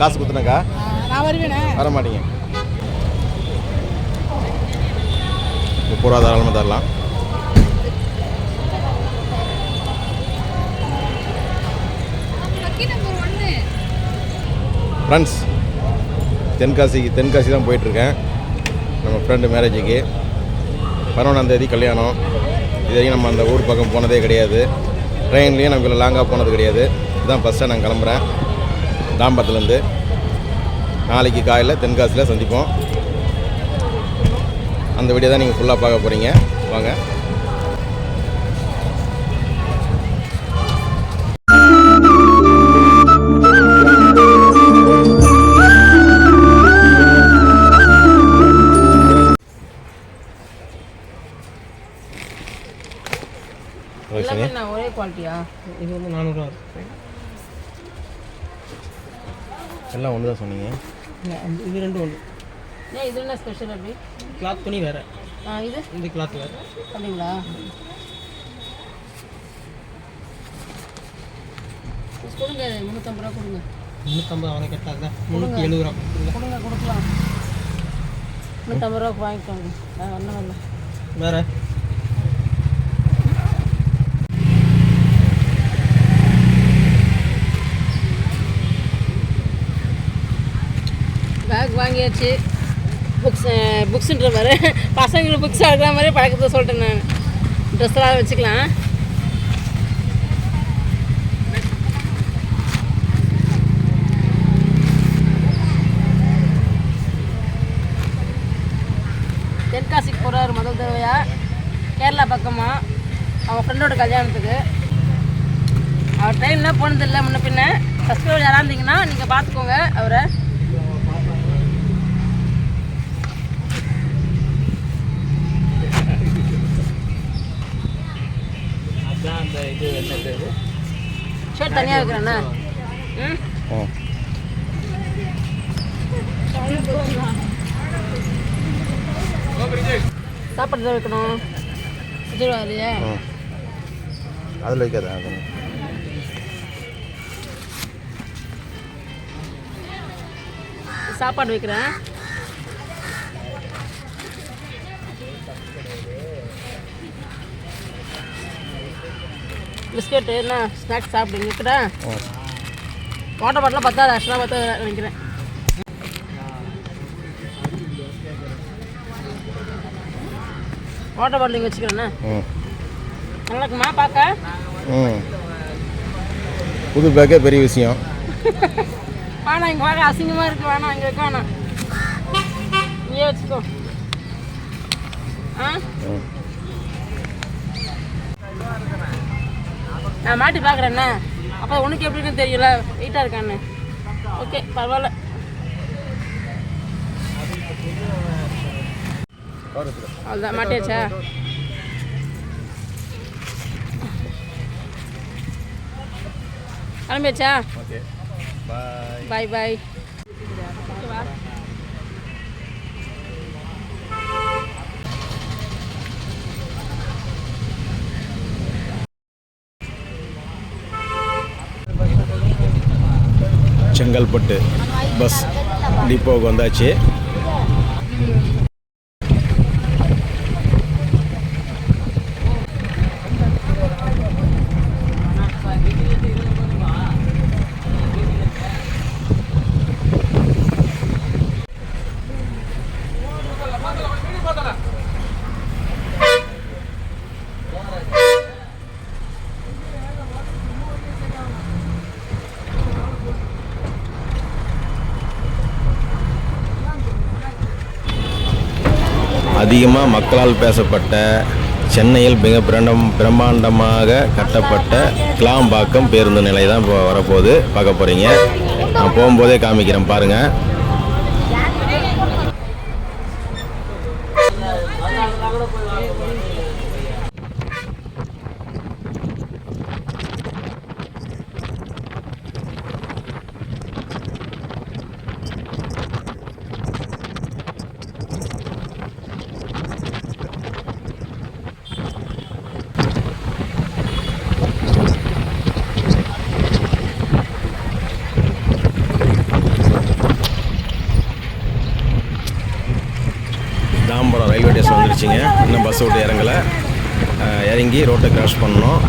காசு கொடுத்துனக்கா நான் வருவேனே. வர மாட்டீங்க முப்பது ரூபா தாராளமாக தரலாம் ஃப்ரெண்ட்ஸ் தென்காசிக்கு தென்காசி தான் போயிட்டுருக்கேன். நம்ம ஃப்ரெண்டு மேரேஜுக்கு பதினொன்றாந்தேதி கல்யாணம். இது வரைக்கும் நம்ம அந்த ஊர் பக்கம் போனதே கிடையாது. ட்ரெயின்லேயும் நம்ம இவ்வளோ லாங்காக போனது கிடையாது. இதுதான் ஃபஸ்ட்டாக நான் கிளம்புறேன். தாம்பரத்துலேருந்து நாளைக்கு காலையில் தென்காசியில் சந்திப்போம். அந்த வீடியோ தான் நீங்கள் ஃபுல்லாக பார்க்க போகிறீங்க வாங்க. ஒரே குவாலிட்டியா இது வந்து நானூறுரூவா எல்லாம் ஒன்று தான் சொன்னீங்க இது ரெண்டும் ஒன்று ஏன் இது என்ன ஸ்பெஷல் அப்படி? கிளாத் துணி வேறு. ஆ இது? இந்த கிளாத் வேறு. அப்படிங்களா? கொடுங்க முந்நூற்றம்பது ரூபா கொடுங்க. முந்நூற்றம்பது அவங்க கட்டாங்க முந்நூற்றி எழுபது ரூபா இல்லை கொடுங்க கொடுக்கலாம். முந்நூற்றம்பது ரூபா வாங்கிக்கோங்க. நான் ஒன்றும் வரல வேறு? வாங்கியாச்சு. புக்ஸ் புக்ஸுன்ற மாதிரி. பசங்களுக்கு புக்ஸ் எடுக்கிற மாதிரி பழக்கத்தை சொல்லிட்டேன் நான். ட்ரெஸ்லாம் வச்சுக்கலாம். தென்காசிக்கு போகிறாரு முதல் தேவையாக கேரளா பக்கமாக அவன் ஃப்ரெண்டோட கல்யாணத்துக்கு. அவர் ட்ரெயினில் போனதில்லை. முன்ன பின்ன. ஃபஸ்ட்டு யாராக இருந்தீங்கன்னா நீங்கள் பார்த்துக்கோங்க அவரை. இது ஷர்ட் தனியாக வைக்கிறேண்ணா ம்? சாப்பாடு தான் வைக்கணும். வச்சுருவாரு ம் அதில் வைக்காத அது சாப்பாடு வைக்கிறேன். பிஸ்கெட்டு என்ன ஸ்நாக்ஸ் சாப்பிடுங்க இருக்கிறேன் வாட்டர் பாட்டிலாம் பத்தாது ஆக்சுவலாக பத்தாது நினைக்கிறேன். வாட்டர் பாட்டில் இங்கே வச்சுக்கிறேண்ணே. நல்லா இருக்குமா பார்க்க புது பேக்கே பெரிய விஷயம். வேணாம் இங்கே பார்க்க அசிங்கமாக இருக்கு. வேணாம் இங்கே வைக்க வேணாம் நீயே வச்சுக்கோ. ஆ? நான் மாட்டி பார்க்குறேண்ணே அப்போ உனக்கு எப்படி இருக்குன்னு தெரியல. வெயிட்டாக இருக்கான்னு. ஓகே பரவாயில்ல. அவ்வளோதான் மாட்டியாச்சா? கிளம்பியாச்சா? பாய் பாய் செங்கல்பட்டு பஸ் டிப்போவுக்கு வந்தாச்சு. அதிகமாக மக்களால் பேசப்பட்ட சென்னையில் மிக பிரண்டம் பிரம்மாண்டமாக கட்டப்பட்ட கிளாம்பாக்கம் பேருந்து நிலை தான் இப்போ வரப்போகுது. பார்க்க போகிறீங்க நான் போகும்போதே காமிக்கிறேன். பாருங்கள் நாகம்பரம் ரயில்வே ஸ்டேஷன் வந்துருச்சுங்க. இன்னும் பஸ் விட்டு இறங்கலை. இறங்கி ரோட்டை கிராஸ் பண்ணோம்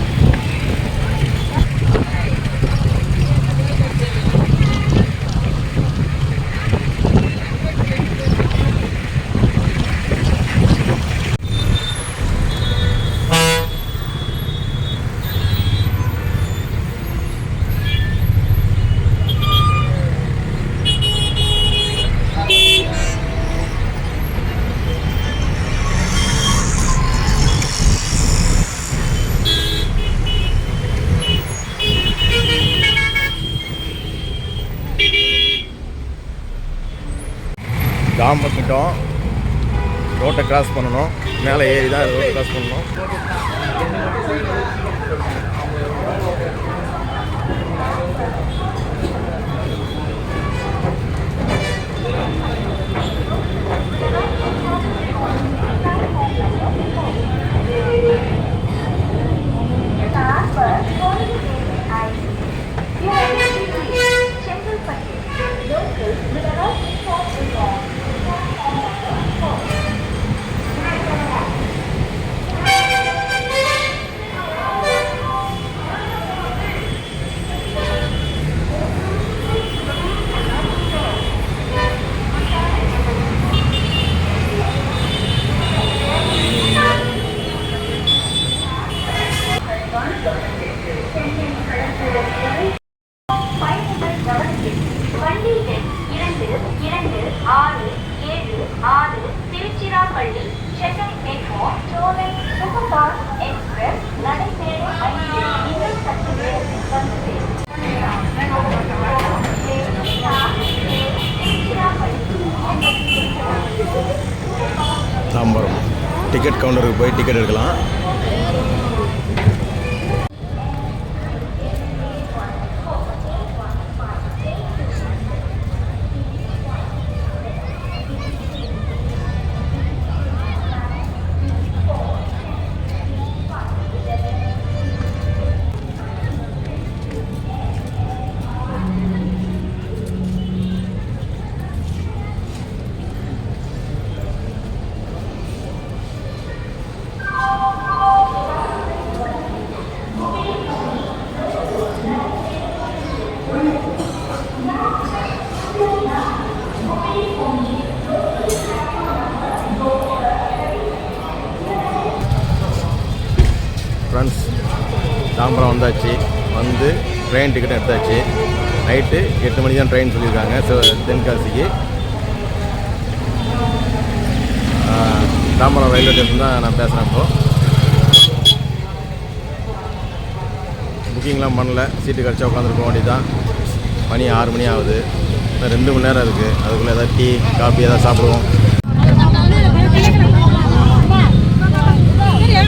டாம் கிட்டோம் ரோட்டை கிராஸ் பண்ணணும். மேலே ஏறி தான் ரோட்டை கிராஸ் பண்ணணும். வண்டி டிக்கெட் கவுண்டருக்கு போய் டிக்கெட் எடுக்கலாம். வந்தாச்சு. வந்து ட்ரெயின் டிக்கெட் எடுத்தாச்சு. நைட்டு எட்டு மணிக்கு தான் ட்ரெயின் சொல்லியிருக்காங்க. ஸோ தென்காசிக்கு. தாம்பரம் ரயில்வே ஸ்டேஷன் தான் நான் பேசுகிறேன் இப்போ. புக்கிங்லாம் பண்ணல. சீட்டு கிடச்சா உட்காந்துருக்க வேண்டியதான் மணி ஆறு மணி ஆகுது. இன்னும் ரெண்டு மணி நேரம் இருக்குது அதுக்குள்ளே ஏதாவது டீ காஃபி ஏதாவது சாப்பிடுவோம்.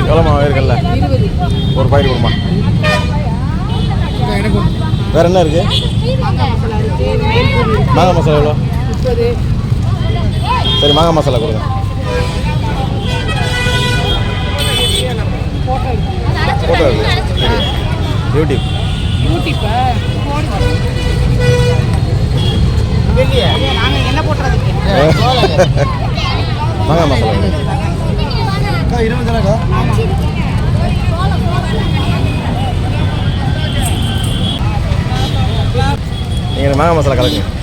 எவ்வளோமா இருக்குல்ல ஒரு பாக்கெட் கொடுமா. வேற என்ன இருக்கு? மாங்காய் மசாலா எவ்வளோ? சரி மாங்காய் மசாலா கொடுங்க. ஃபோட்டோ இருக்கு யூடியூப் நாங்கள் என்ன போட்டுறதுக்கு மாங்காய் மசாலா கொடுங்க. நீங்கள் மாங்காய் மசாலா கலக்குங்க.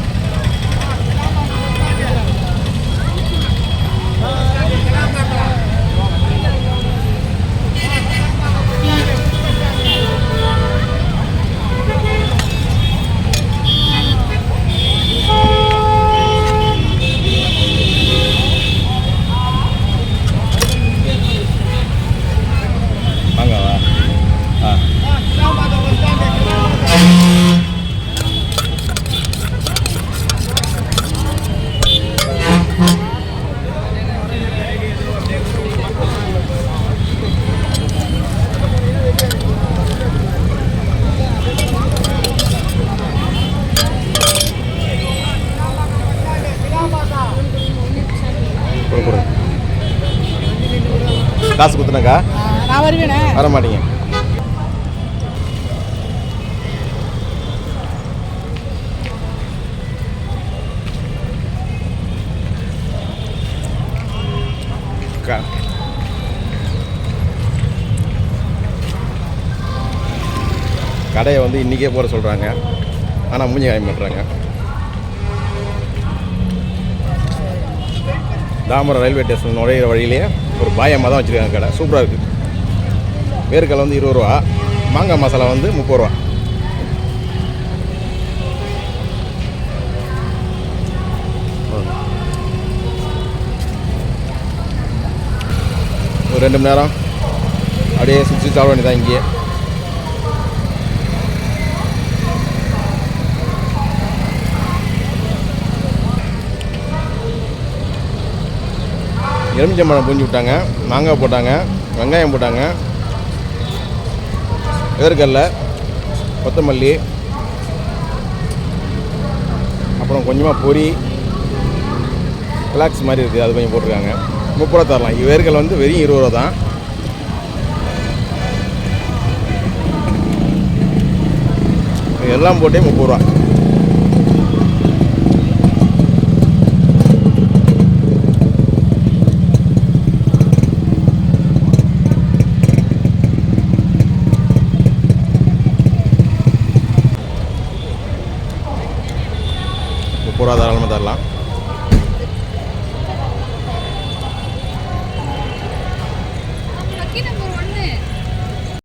காசு கொடுத்துனக்கா? நான் வருவேனே. வர மாட்டீங்க கடையை வந்து இன்றைக்கே போட சொல்கிறாங்க ஆனால் மூஞ்சி காயம் பண்ணுறாங்க தாமரம் ரயில்வே ஸ்டேஷன் நுழையிற வழியிலேயே ஒரு பாயமாக தான் வச்சுருக்காங்க கடை. சூப்பராக இருக்குது வேர்க்கடலை வந்து இருபது ரூபா. மாங்காய் மசாலா வந்து முப்பது ரூபா. ஒரு ரெண்டு மணி நேரம். அப்படியே சுற்றி சாப்பிட வேண்டியதான் இங்கேயே. எலுமிச்சம்பழம் பூஞ்சி விட்டாங்க மாங்காய் போட்டாங்க வெங்காயம் போட்டாங்க வேர்க்கடலை கொத்தமல்லி அப்புறம் கொஞ்சமாக பொரி ரிலாக்ஸ் மாதிரி இருக்குது அது கொஞ்சம் போட்டிருக்காங்க. முப்பது ரூபா தரலாம். வேர்க்கடலை வந்து வெறும் இருபது ரூபா தான். இது எல்லாம் போட்டே முப்பது ரூபா.